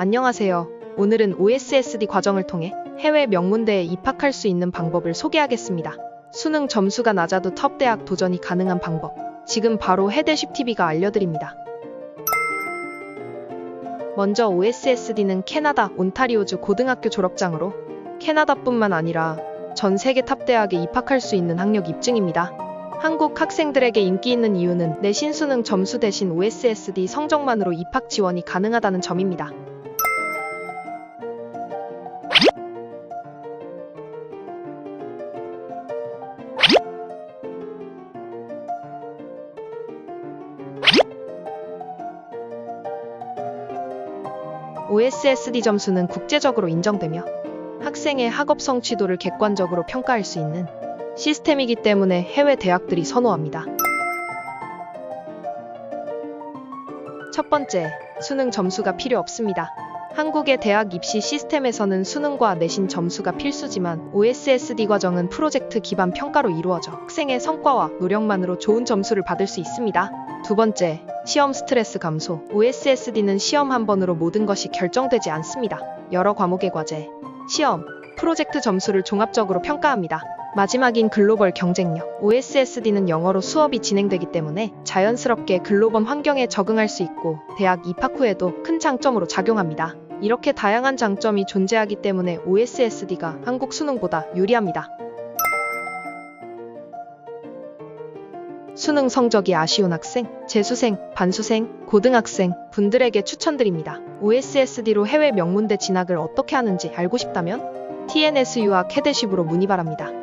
안녕하세요. 오늘은 OSSD 과정을 통해 해외 명문대에 입학할 수 있는 방법을 소개하겠습니다. 수능 점수가 낮아도 톱 대학 도전이 가능한 방법. 지금 바로 해대쉽 TV가 알려드립니다. 먼저 OSSD는 캐나다 온타리오주 고등학교 졸업장으로 캐나다뿐만 아니라 전 세계 탑 대학에 입학할 수 있는 학력 입증입니다. 한국 학생들에게 인기 있는 이유는 내신 수능 점수 대신 OSSD 성적만으로 입학 지원이 가능하다는 점입니다. OSSD 점수는 국제적으로 인정되며 학생의 학업 성취도를 객관적으로 평가할 수 있는 시스템이기 때문에 해외 대학들이 선호합니다. 첫 번째, 수능 점수가 필요 없습니다. 한국의 대학 입시 시스템에서는 수능과 내신 점수가 필수지만 OSSD 과정은 프로젝트 기반 평가로 이루어져 학생의 성과와 노력만으로 좋은 점수를 받을 수 있습니다. 두 번째, 시험 스트레스 감소. OSSD는 시험 한 번으로 모든 것이 결정되지 않습니다. 여러 과목의 과제, 시험, 프로젝트 점수를 종합적으로 평가합니다. 마지막인 글로벌 경쟁력. OSSD는 영어로 수업이 진행되기 때문에 자연스럽게 글로벌 환경에 적응할 수 있고 대학 입학 후에도 큰 장점으로 작용합니다. 이렇게 다양한 장점이 존재하기 때문에 OSSD가 한국 수능보다 유리합니다. 수능 성적이 아쉬운 학생, 재수생, 반수생, 고등학생 분들에게 추천드립니다. OSSD로 해외 명문대 진학을 어떻게 하는지 알고 싶다면 TNSU와 캐대쉽으로 문의 바랍니다.